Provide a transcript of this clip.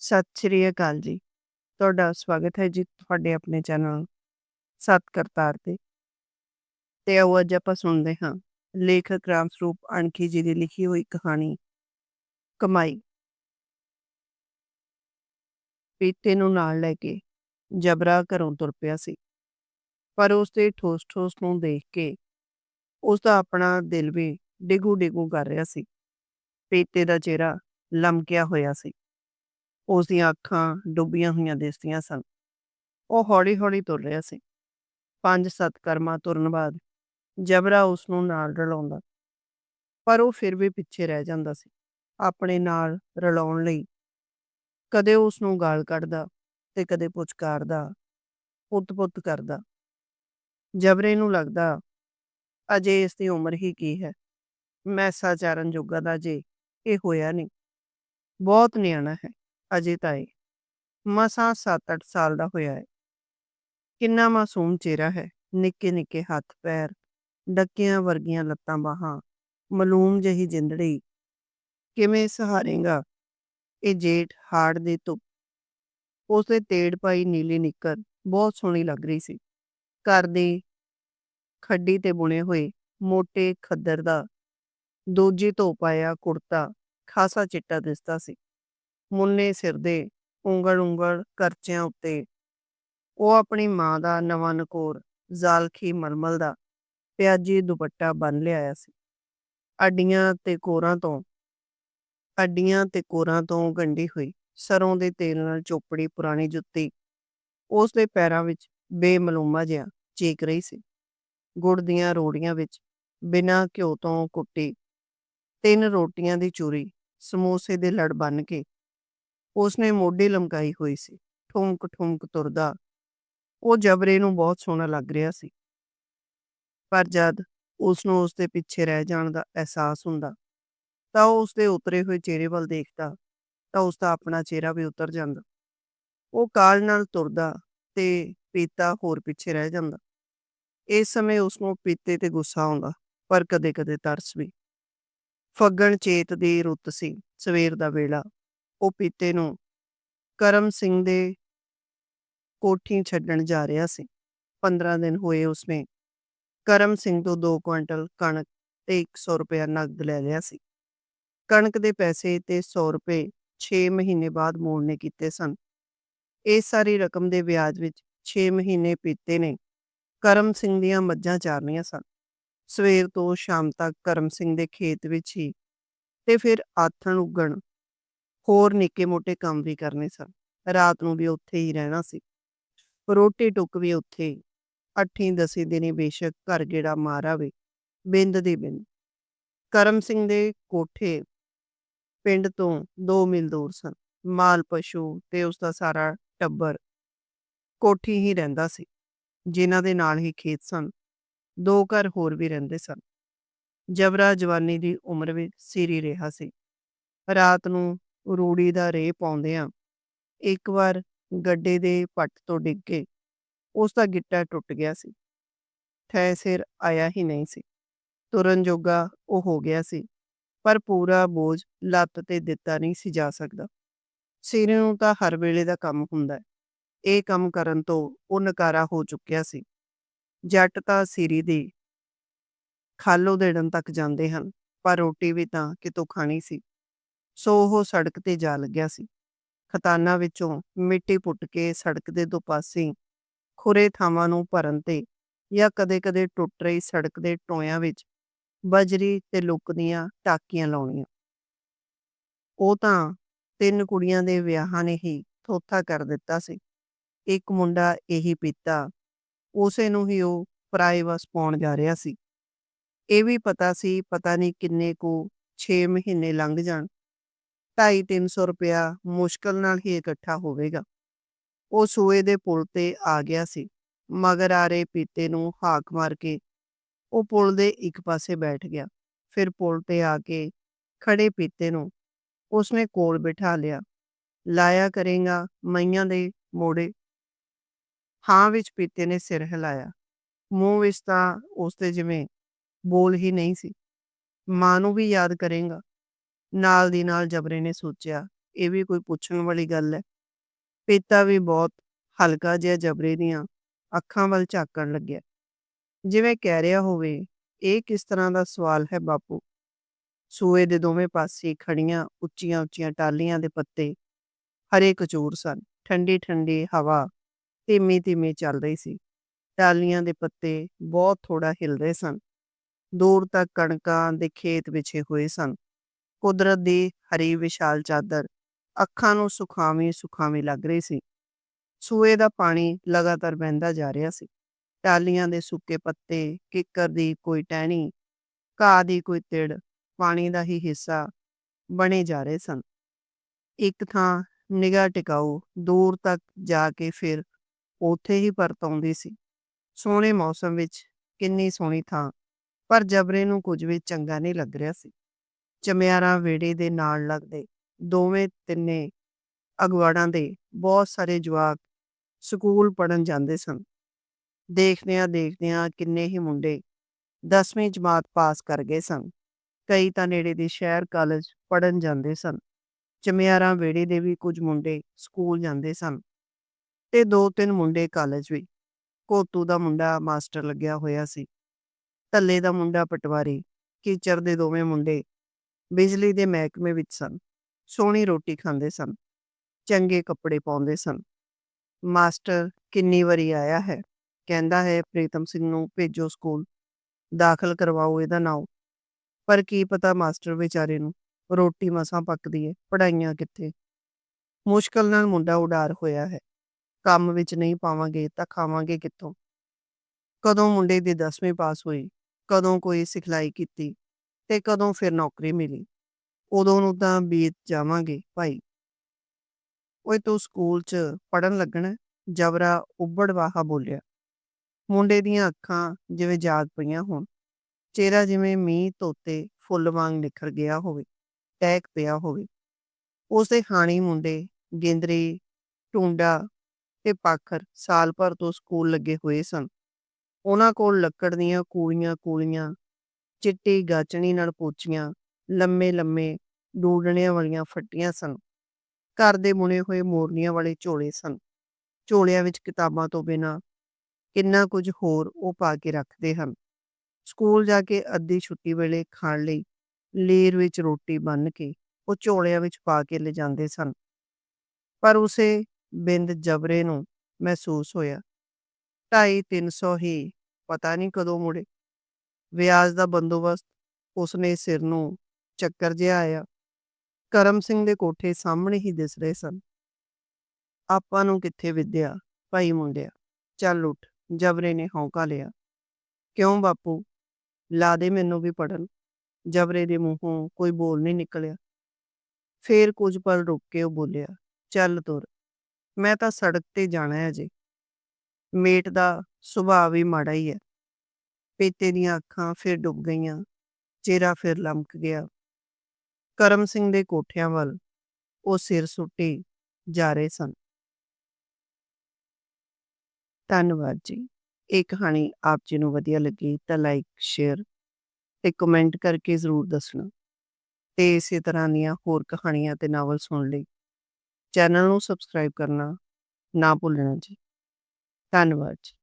ਸਤਿ ਸ਼੍ਰੀ ਅਕਾਲ ਜੀ। ਤੁਹਾਡਾ ਸਵਾਗਤ ਹੈ ਜੀ ਤੁਹਾਡੇ ਆਪਣੇ ਚੈਨਲ ਸਤ ਕਰਤਾਰ ਤੇ। ਤੇ ਆਓ ਅੱਜ ਆਪਾਂ ਸੁਣਦੇ ਹਾਂ ਲੇਖਕ ਰਾਮ ਸਰੂਪ ਅਣਖੀ ਜੀ ਦੀ ਲਿਖੀ ਹੋਈ ਕਹਾਣੀ, ਕਮਾਈ। ਪੀਤੇ ਨੂੰ ਨਾਲ ਲੈ ਕੇ ਜਬਰਾ ਘਰੋਂ ਤੁਰ ਪਿਆ ਸੀ। ਪਰ ਉਸ ਦੇ ਠੋਸ-ਠੋਸ ਨੂੰ ਦੇਖ ਕੇ ਉਸ ਦਾ ਆਪਣਾ ਦਿਲ ਵੀ ਡਿਗੂ-ਡਿਗੂ ਕਰ ਰਿਹਾ ਸੀ। ਪੀਤੇ ਦਾ ਚਿਹਰਾ ਲਮਕਿਆ ਹੋਇਆ ਸੀ। ਉਸ ਦੀਆਂ ਅੱਖਾਂ ਡੁੱਬੀਆਂ ਹੋਈਆਂ ਦਿਸਦੀਆਂ ਸਨ। ਉਹ ਹੌਲੀ-ਹੌਲੀ ਤੁਰ ਰਿਹਾ ਸੀ। ਪੰਜ ਸੱਤ ਕਰਮਾਂ ਤੁਰਨ ਬਾਅਦ ਜਬਰਾ ਉਸ ਨੂੰ ਨਾਲ ਰਲਾਉਂਦਾ। ਪਰ ਉਹ ਫਿਰ ਵੀ ਪਿੱਛੇ ਰਹਿ ਜਾਂਦਾ ਸੀ। ਆਪਣੇ ਨਾਲ ਰਲਾਉਣ ਲਈ ਕਦੇ ਉਸ ਨੂੰ ਗਾਲ ਕੱਢਦਾ ਤੇ ਕਦੇ ਪੁਚਕਾਰਦਾ, ਪੁੱਤ-ਪੁੱਤ ਕਰਦਾ। ਜਬਰੇ ਨੂੰ ਲੱਗਦਾ ਅਜੇ ਇਸ ਦੀ ਉਮਰ ਹੀ ਕੀ ਹੈ। ਮੈਸਾ ਚਾਰਨ ਜੋਗਾ ਦਾ ਜੇ ਇਹ ਹੋਇਆ ਨਹੀਂ। ਬਹੁਤ ਨਿਆਣਾ ਹੈ ਅਜੇ ਤਾਂ ਮਸਾਂ 7-8 ਸਾਲ ਦਾ ਹੋਇਆ ਹੈ। ਕਿੰਨਾ ਮਾਸੂਮ ਚਿਹਰਾ ਹੈ। ਨਿੱਕੇ-ਨਿੱਕੇ ਹੱਥ, ਪੈਰ, ਡੱਕਿਆਂ ਵਰਗੀਆਂ ਲੱਤਾਂ ਬਾਹਾਂ, ਮਲੂਮ ਜਹੀ ਜਿੰਦੜੀ। ਕਿਵੇਂ ਸਹਾਰੇਗਾ? ਇਹ ਜੇਠ ਹਾੜ ਦੀ ਧੁੱਪ। ਉਸਦੇ ਤੇੜ ਪਾਈ ਨੀਲੀ ਨਿੱਕਰ, ਬਹੁਤ ਸੋਹਣੀ ਲੱਗ ਰਹੀ ਸੀ। ਘਰ ਦੀ ਖੱਡੀ ਤੇ ਬੁਣੇ ਹੋਏ ਮੋਟੇ ਖੱਦਰ ਦਾ, ਦੂਜੀ ਧੋ ਪਾਇਆ ਕੁੜਤਾ, ਖਾਸਾ ਚਿੱਟਾ ਦਿਸਦਾ ਸੀ। ਮੁੰਨੇ ਸਿਰ ਦੇ ਉਂਗਲ ਉਂਗਲ ਕਰਚਿਆਂ ਉੱਤੇ। ਉਹ ਆਪਣੀ ਮਾਂ ਦਾ ਨਵਾਂ ਨਕੋਰ, ਜ਼ਾਲਖੀ ਮਲਮਲ ਦਾ ਪਿਆਜੀ ਦੁਪੱਟਾ ਬੰਨ ਲਿਆਇਆ ਸੀ। ਅੱਡੀਆਂ ਤੇ ਕੋਰਾਂ ਤੋਂ, ਅੱਡੀਆਂ ਤੇ ਕੋਰਾਂ ਤੋਂ ਗੰਢੀ ਹੋਈ ਸਰੋਂ ਦੇ ਤੇਲ ਨਾਲ ਚੋਪੜੀ ਪੁਰਾਣੀ ਜੁੱਤੀ, ਉਸ ਦੇ ਪੈਰਾਂ ਵਿੱਚ ਬੇਮਲੂਮਾ ਜਿਹਾ ਚੀਕ ਰਹੀ ਸੀ। ਗੁੜ ਦੀਆਂ ਰੋੜੀਆਂ ਵਿੱਚ ਬਿਨਾਂ ਘਿਓ ਤੋਂ ਕੁੱਟੀ ਤਿੰਨ ਰੋਟੀਆਂ ਦੀ ਚੂਰੀ ਸਮੋਸੇ ਦੇ ਲੜ ਬੰਨ ਕੇ ਉਸਨੇ ਮੋਢੇ ਲਮਕਾਈ ਹੋਈ ਸੀ। ਠੁੰਕ ਠੁੰਕ ਤੁਰਦਾ। ਉਹ ਜਬਰੇ ਨੂੰ ਬਹੁਤ ਸੋਹਣਾ ਲੱਗ ਰਿਹਾ ਸੀ। ਪਰ ਜਦ ਉਸ ਨੂੰ ਉਸ ਦੇ ਪਿੱਛੇ ਰਹਿ ਜਾਣ ਦਾ ਅਹਿਸਾਸ ਹੁੰਦਾ, ਤਾਂ ਉਹ ਉਸ ਦੇ ਉਤਰੇ ਹੋਏ ਚਿਹਰੇ ਵੱਲ ਦੇਖਦਾ, ਤਾਂ ਉਸ ਦਾ ਆਪਣਾ ਚਿਹਰਾ ਵੀ ਉਤਰ ਜਾਂਦਾ। ਉਹ ਕਾਲ ਨਾਲ ਤੁਰਦਾ ਤੇ ਪੀਤਾ ਹੋਰ ਪਿੱਛੇ ਰਹਿ ਜਾਂਦਾ। ਇਸ ਸਮੇਂ ਉਸ ਨੂੰ ਪੀਤੇ ਤੇ ਗੁੱਸਾ ਆਉਂਦਾ, ਪਰ ਕਦੇ-ਕਦੇ ਤਰਸ ਵੀ। ਫੱਗਣ ਚੇਤ ਦੀ ਰੁੱਤ ਸੀ, ਸਵੇਰ ਦਾ ਵੇਲਾ। ਉਹ ਪੀਤੇ ਨੂੰ ਕਰਮ ਸਿੰਘ ਦੇ ਕੋਠੀ ਛੱਡਣ ਜਾ ਰਿਹਾ ਸੀ। 15 ਦਿਨ ਹੋਏ ਉਸਨੇ ਕਰਮ ਸਿੰਘ ਤੋਂ 2 ਕੁਇੰਟਲ ਕਣਕ ਤੇ 100 ਰੁਪਏ ਨਗਦ ਲੈ ਲਿਆ ਸੀ। ਕਣਕ ਦੇ ਪੈਸੇ ਤੇ 100 ਰੁਪਏ 6 ਮਹੀਨੇ ਬਾਅਦ ਮੋੜਨੇ ਕੀਤੇ ਸਨ। ਇਸ ਸਾਰੀ ਰਕਮ ਦੇ ਵਿਆਜ ਵਿੱਚ 6 ਮਹੀਨੇ ਪੀਤੇ ਨੇ। ਕਰਮ ਸਿੰਘ ਦੀਆਂ ਮੱਝਾਂ ਚਾਰਨੀਆਂ ਸਨ। ਸਵੇਰ ਤੋਂ ਸ਼ਾਮ ਤੱਕ ਕਰਮ ਸਿੰਘ ਦੇ ਖੇਤ ਵਿੱਚ ਹੀ ਤੇ ਫਿਰ ਆਥਣ ਉਗਣ ਹੋਰ ਨਿੱਕੇ-ਮੋਟੇ ਕੰਮ ਵੀ ਕਰਨੇ ਸਨ। ਰਾਤ ਨੂੰ ਵੀ ਉੱਥੇ ਹੀ ਰਹਿਣਾ ਸੀ। ਰੋਟੀ ਟੁੱਕ ਵੀ ਉੱਥੇ ਹੀ। ਅੱਠੀਂ ਦਸੀ ਦਿਨੀ ਬੇਸ਼ੱਕ ਘਰ ਗੇੜਾ ਮਾਰਵੇ ਬਿੰਦ ਦੀ ਬਿੰਦ। ਕਰਮ ਸਿੰਘ ਦੇ ਕੋਠੇ ਪਿੰਡ ਤੋਂ 2 ਮੀਲ ਦੂਰ ਸਨ। ਮਾਲ ਪਸ਼ੂ ਤੇ ਉਸ ਦਾ ਸਾਰਾ ਟੱਬਰ ਕੋਠੀ ਹੀ ਰਹਿੰਦਾ ਸੀ, ਜਿਨ੍ਹਾਂ ਦੇ ਨਾਲ ਹੀ ਖੇਤ ਸਨ। ਦੋ ਘਰ ਹੋਰ ਵੀ ਰਹਿੰਦੇ ਸਨ। ਜਬਰਾ ਜਵਾਨੀ ਦੀ ਉਮਰ ਵਿੱਚ ਸੀਰੀ ਰਿਹਾ ਸੀ। ਰਾਤ ਨੂੰ ਰੂੜੀ ਦਾ ਰੇ ਪਾਉਂਦਿਆਂ ਇੱਕ ਵਾਰ ਗੱਡੇ ਦੇ ਪੱਟ ਤੋਂ ਡਿੱਗ ਕੇ ਉਸ ਦਾ ਗਿੱਟਾ ਟੁੱਟ ਗਿਆ ਸੀ। ਥੈ ਸਿਰ ਆਇਆ ਹੀ ਨਹੀਂ ਸੀ। ਤੁਰਨ ਜੋਗਾ ਉਹ ਹੋ ਗਿਆ ਸੀ। ਪਰ ਪੂਰਾ ਬੋਝ ਲੱਤ ਤੇ ਦਿੱਤਾ ਨਹੀਂ ਸੀ ਜਾ ਸਕਦਾ। ਸਿਰ ਨੂੰ ਤਾਂ ਹਰ ਵੇਲੇ ਦਾ ਕੰਮ ਹੁੰਦਾ ਹੈ। ਇਹ ਕੰਮ ਕਰਨ ਤੋਂ ਉਹ ਨਕਾਰਾ ਹੋ ਚੁੱਕਿਆ ਸੀ। ਜੱਟ ਤਾਂ ਸਿਰੀ ਦੀ ਖਾਲੋ ਦੇੜਨ ਤੱਕ ਜਾਂਦੇ ਹਨ। ਪਰ ਰੋਟੀ ਵੀ ਤਾਂ ਕਿਤੋਂ ਖਾਣੀ ਸੀ। ਸੋ ਉਹ ਸੜਕ ਤੇ ਜਾ ਲੱਗਿਆ ਸੀ। ਖਤਾਨਾ ਵਿੱਚੋਂ ਮਿੱਟੀ ਪੁੱਟ ਕੇ ਸੜਕ ਦੇ ਦੋ ਪਾਸੇ ਖੁਰੇ ਥਾਵਾਂ ਨੂੰ ਭਰਨ ਤੇ ਜਾਂ ਕਦੇ-ਕਦੇ ਟੁੱਟ ਰਹੀ ਸੜਕ ਦੇ ਟੋਇਆਂ ਵਿੱਚ ਬਜਰੀ ਤੇ ਲੁੱਕ ਦੀਆਂ ਟਾਕੀਆਂ ਲਾਉਣੀਆਂ। ਉਹ ਤਾਂ ਤਿੰਨ ਕੁੜੀਆਂ ਦੇ ਵਿਆਹਾਂ ਨੇ ਹੀ ਥੋਥਾ ਕਰ ਦਿੱਤਾ ਸੀ। ਇੱਕ ਮੁੰਡਾ ਇਹੀ ਪੀਤਾ, ਉਸੇ ਨੂੰ ਹੀ ਉਹ ਪਰਾਏ ਵਸ ਪਾਉਣ ਜਾ ਰਿਹਾ ਸੀ। ਇਹ ਵੀ ਪਤਾ ਸੀ ਪਤਾ ਨਹੀਂ ਕਿੰਨੇ ਕੁ 6 ਮਹੀਨੇ ਲੰਘ ਜਾਣ। 2.5-300 ਰੁਪਇਆ ਮੁਸ਼ਕਲ ਨਾਲ ਹੀ ਇਕੱਠਾ ਹੋਵੇਗਾ। ਉਹ ਸੂਏ ਦੇ ਪੁਲ ਤੇ ਆ ਗਿਆ ਸੀ, ਮਗਰ ਆ ਰਹੇ ਪੀਤੇ ਨੂੰ ਹਾਕ ਮਾਰ ਕੇ ਉਹ ਪੁਲ ਦੇ ਇੱਕ ਪਾਸੇ ਬੈਠ ਗਿਆ। ਫਿਰ ਪੁਲ ਤੇ ਆ ਕੇ ਖੜੇ ਪੀਤੇ ਨੂੰ ਉਸਨੇ ਕੋਲ ਬਿਠਾ ਲਿਆ, ਲਾਇਆ ਕਰੇਗਾ ਮਈਆਂ ਦੇ ਮੋੜੇ। ਹਾਂ ਵਿੱਚ ਪੀਤੇ ਨੇ ਸਿਰ ਹਿਲਾਇਆ। ਮੂੰਹ ਵਿੱਚ ਤਾਂ ਉਸਦੇ ਜਿਵੇਂ ਬੋਲ ਹੀ ਨਹੀਂ ਸੀ। ਮਾਂ ਨੂੰ ਵੀ ਯਾਦ ਕਰੇਗਾ। ਨਾਲ ਦੀ ਨਾਲ ਜਬਰੇ ਨੇ ਸੋਚਿਆ, ਇਹ ਵੀ ਕੋਈ ਪੁੱਛਣ ਵਾਲੀ ਗੱਲ ਹੈ। ਪੀਤਾ ਵੀ ਬਹੁਤ ਹਲਕਾ ਜਿਹਾ ਜਬਰੇ ਦੀਆਂ ਅੱਖਾਂ ਵੱਲ ਝਾਕਣ ਲੱਗਿਆ। ਜਿਵੇਂ ਕਹਿ ਰਿਹਾ ਹੋਵੇ, ਇਹ ਕਿਸ ਤਰ੍ਹਾਂ ਦਾ ਸਵਾਲ ਹੈ ਬਾਪੂ? ਸੂਏ ਦੇ ਦੋਵੇਂ ਪਾਸੇ ਖੜੀਆਂ ਉੱਚੀਆਂ ਉੱਚੀਆਂ ਟਾਲੀਆਂ ਦੇ ਪੱਤੇ ਹਰੇ ਕਚੂਰ ਸਨ। ਠੰਡੀ ਠੰਡੀ ਹਵਾ ਧੀਮੀ ਧੀਮੀ ਚੱਲ ਰਹੀ ਸੀ। ਟਾਲੀਆਂ ਦੇ ਪੱਤੇ ਬਹੁਤ ਥੋੜਾ ਹਿਲ ਰਹੇ ਸਨ। ਦੂਰ ਤੱਕ ਕਣਕਾਂ ਦੇ ਖੇਤ ਵਿਛੇ ਹੋਏ ਸਨ। ਕੁਦਰਤ ਦੀ ਹਰੀ ਵਿਸ਼ਾਲ ਚਾਦਰ ਅੱਖਾਂ ਨੂੰ ਸੁਖਾਵੀਂ ਸੁਖਾਵੀਂ ਲੱਗ ਰਹੀ ਸੀ। ਸੂਏ ਦਾ ਪਾਣੀ ਲਗਾਤਾਰ ਵਹਿੰਦਾ ਜਾ ਰਿਹਾ ਸੀ। ਟਾਲੀਆਂ ਦੇ ਸੁੱਕੇ ਪੱਤੇ, ਕਿੱਕਰ ਦੀ ਕੋਈ ਟਹਿਣੀ, ਘਾਹ ਦੀ ਕੋਈ ਤਿੜ, ਪਾਣੀ ਦਾ ਹੀ ਹਿੱਸਾ ਬਣੇ ਜਾ ਰਹੇ ਸਨ। ਇੱਕ ਥਾਂ ਨਿਗਾਹ ਟਿਕਾਊ ਦੂਰ ਤੱਕ ਜਾ ਕੇ ਫਿਰ ਉੱਥੇ ਹੀ ਪਰਤ ਆਉਂਦੀ ਸੀ। ਸੋਹਣੇ ਮੌਸਮ ਵਿੱਚ ਕਿੰਨੀ ਸੋਹਣੀ ਥਾਂ, ਪਰ ਜਬਰੇ ਨੂੰ ਕੁਝ ਵੀ ਚੰਗਾ ਨਹੀਂ ਲੱਗ ਰਿਹਾ ਸੀ। ਚਮਿਆਰਾਂ ਵੇੜੇ ਦੇ ਨਾਲ ਲੱਗਦੇ ਦੋਵੇਂ ਤਿੰਨੇ ਅਗਵਾੜਾਂ ਦੇ ਬਹੁਤ ਸਾਰੇ ਜਵਾਕ ਸਕੂਲ ਪੜਨ ਜਾਂਦੇ ਸਨ। ਦੇਖਦਿਆਂ ਦੇਖਦਿਆਂ ਕਿੰਨੇ ਹੀ ਮੁੰਡੇ 10ਵੀਂ ਜਮਾਤ ਪਾਸ ਕਰ ਗਏ ਸਨ। ਕਈ ਤਾਂ ਨੇੜੇ ਦੇ ਸ਼ਹਿਰ ਕਾਲਜ ਪੜਨ ਜਾਂਦੇ ਸਨ। ਚਮਿਆਰਾਂ ਵੇੜੇ ਦੇ ਵੀ ਕੁਝ ਮੁੰਡੇ ਸਕੂਲ ਜਾਂਦੇ ਸਨ ਤੇ ਦੋ ਤਿੰਨ ਮੁੰਡੇ ਕਾਲਜ ਵੀ। ਕੋਤੂ ਦਾ ਮੁੰਡਾ ਮਾਸਟਰ ਲੱਗਿਆ ਹੋਇਆ ਸੀ। ਧੱਲੇ ਦਾ ਮੁੰਡਾ ਪਟਵਾਰੀ ਕੀਚਰ ਦੇ ਦੋਵੇਂ ਮੁੰਡੇ ਬਿਜਲੀ ਦੇ ਮਹਿਕਮੇ ਵਿੱਚ ਸਨ, ਸੋਹਣੀ ਰੋਟੀ ਖਾਂਦੇ ਸਨ, ਚੰਗੇ ਕੱਪੜੇ ਪਾਉਂਦੇ ਸਨ। ਮਾਸਟਰ ਕਿੰਨੀ ਵਾਰੀ ਆਇਆ ਹੈ, ਕਹਿੰਦਾ ਹੈ, ਪ੍ਰੀਤਮ ਸਿੰਘ ਨੂੰ ਭੇਜੋ ਸਕੂਲ, ਦਾਖਲ ਕਰਵਾਓ ਇਹਦਾ ਨਾਮ ਪਰ ਕੀ ਪਤਾ ਮਾਸਟਰ ਵਿਚਾਰੇ ਨੂੰ ਰੋਟੀ ਮਸਾਂ ਪੱਕਦੀ ਹੈ ਪੜਾਈਆਂ ਕਿੱਥੇ? ਮੁਸ਼ਕਲ ਨਾਲ ਮੁੰਡਾ ਉਡਾਰ ਹੋਇਆ ਹੈ, ਕੰਮ ਵਿੱਚ ਨਹੀਂ ਪਾਵਾਂਗੇ ਤਾਂ ਖਾਵਾਂਗੇ ਕਿੱਥੋਂ? ਕਦੋਂ ਮੁੰਡੇ ਦੀ 10ਵੀਂ ਪਾਸ ਹੋਈ, ਕਦੋਂ ਕੋਈ ਸਿਖਲਾਈ ਕੀਤੀ ਤੇ ਕਦੋਂ ਫਿਰ ਨੌਕਰੀ ਮਿਲੀ? ਉਦੋਂ ਨੂੰ ਤਾਂ ਬੀਤ ਜਾਵਾਂਗੇ ਭਾਈ। ਓਏ ਤੂੰ ਸਕੂਲ 'ਚ ਪੜਨ ਲੱਗਣਾ, ਜਬਰਾ ਉੱਬੜ ਵਾਹਾ ਬੋਲਿਆ। ਮੁੰਡੇ ਦੀਆਂ ਅੱਖਾਂ ਜਿਵੇਂ ਜਾਗ ਪਈਆਂ ਹੋਣ। ਚਿਹਰਾ ਜਿਵੇਂ ਮੀਂਹ ਧੋਤੇ ਫੁੱਲ ਵਾਂਗ ਨਿਖਰ ਗਿਆ ਹੋਵੇ ਟੈਕ ਪਿਆ ਹੋਵੇ। ਉਸਦੇ ਹਾਣੀ ਮੁੰਡੇ, ਗੇਂਦਰੀ ਟੁੰਡਾ ਤੇ ਪਾਖਰ ਸਾਲ ਭਰ ਤੋਂ ਸਕੂਲ ਲੱਗੇ ਹੋਏ ਸਨ। ਉਹਨਾਂ ਕੋਲ ਲੱਕੜ ਦੀਆਂ ਕੂਲੀਆਂ ਕੂਲੀਆਂ ਚਿੱਟੀ ਗਾਚਣੀ ਨਾਲ ਪੋਚੀਆਂ ਲੰਮੇ ਲੰਮੇ ਡੂਡਣਿਆਂ ਵਾਲੀਆਂ ਫੱਟੀਆਂ ਸਨ। ਘਰ ਦੇ ਬੁਣੇ ਹੋਏ ਮੋਰਨੀਆਂ ਵਾਲੇ ਝੋਲੇ ਸਨ। ਝੋਲਿਆਂ ਵਿੱਚ ਕਿਤਾਬਾਂ ਤੋਂ ਬਿਨਾ ਕਿੰਨਾ ਕੁਝ ਹੋਰ ਉਹ ਪਾ ਕੇ ਰੱਖਦੇ ਹਨ। ਸਕੂਲ ਜਾ ਕੇ ਅੱਧੀ ਛੁੱਟੀ ਵੇਲੇ ਖਾਣ ਲਈ ਲੀਰ ਵਿੱਚ ਰੋਟੀ ਬੰਨ ਕੇ ਉਹ ਝੋਲਿਆਂ ਵਿੱਚ ਪਾ ਕੇ ਲਿਜਾਂਦੇ ਸਨ। ਪਰ ਉਸੇ ਬਿੰਦ ਜਬਰੇ ਨੂੰ ਮਹਿਸੂਸ ਹੋਇਆ। ਢਾਈ, ਤਿੰਨ ਸੌ ਹੀ, ਪਤਾ ਨਹੀਂ ਕਦੋਂ ਮੁੜੇ। ਵਿਆਜ ਦਾ ਬੰਦੋਬਸਤ ਉਸਨੇ ਸਿਰ ਨੂੰ ਚੱਕਰ ਜਿਹਾ ਆਇਆ। ਕਰਮ ਸਿੰਘ ਦੇ ਕੋਠੇ ਸਾਹਮਣੇ ਹੀ ਦਿਸ ਰਹੇ ਸਨ। ਆਪਾਂ ਨੂੰ ਕਿੱਥੇ ਵਿਦਿਆ, ਭਾਈ ਮੁੰਡਿਆ? ਚੱਲ ਉੱਠ, ਜਬਰੇ ਨੇ ਹੌਂਕਾ ਲਿਆ। ਕਿਉਂ ਬਾਪੂ? ਲਾ ਦੇ ਮੈਨੂੰ ਵੀ ਪੜਨ ਜਬਰੇ ਦੇ ਮੂੰਹੋਂ ਕੋਈ ਬੋਲ ਨਹੀਂ ਨਿਕਲਿਆ। ਫੇਰ ਕੁਝ ਪਲ ਰੁਕ ਕੇ ਉਹ ਬੋਲਿਆ, ਚੱਲ ਤੁਰ, ਮੈਂ ਤਾਂ ਸੜਕ ਤੇ ਜਾਣਾ ਹੈ ਅਜੇ। ਮੇਟ ਦਾ ਸੁਭਾਅ ਵੀ ਮਾੜਾ ਹੀ ਹੈ। ਪੇਤੇ ਦੀਆਂ ਅੱਖਾਂ ਫਿਰ ਡੁੱਬ ਗਈਆਂ, ਚਿਹਰਾ ਫਿਰ ਲਮਕ ਗਿਆ। ਕਰਮ ਸਿੰਘ ਦੇ ਕੋਠਿਆਂ ਵੱਲ ਉਹ ਸਿਰ ਸੁੱਟੀ ਜਾ ਰਹੇ ਸਨ। ਧੰਨਵਾਦ ਜੀ। ਇਹ ਕਹਾਣੀ ਆਪ ਜੀ ਨੂੰ ਵਧੀਆ ਲੱਗੀ ਤਾਂ ਲਾਈਕ ਸ਼ੇਅਰ ਤੇ ਕਮੈਂਟ ਕਰਕੇ ਜ਼ਰੂਰ ਦੱਸਣਾ। ਤੇ ਇਸੇ ਤਰ੍ਹਾਂ ਦੀਆਂ ਹੋਰ ਕਹਾਣੀਆਂ ਤੇ ਨਾਵਲ ਸੁਣਨ ਲਈ ਚੈਨਲ ਨੂੰ ਸਬਸਕ੍ਰਾਈਬ ਕਰਨਾ ਨਾ ਭੁੱਲਣਾ ਜੀ। ਧੰਨਵਾਦ ਜੀ।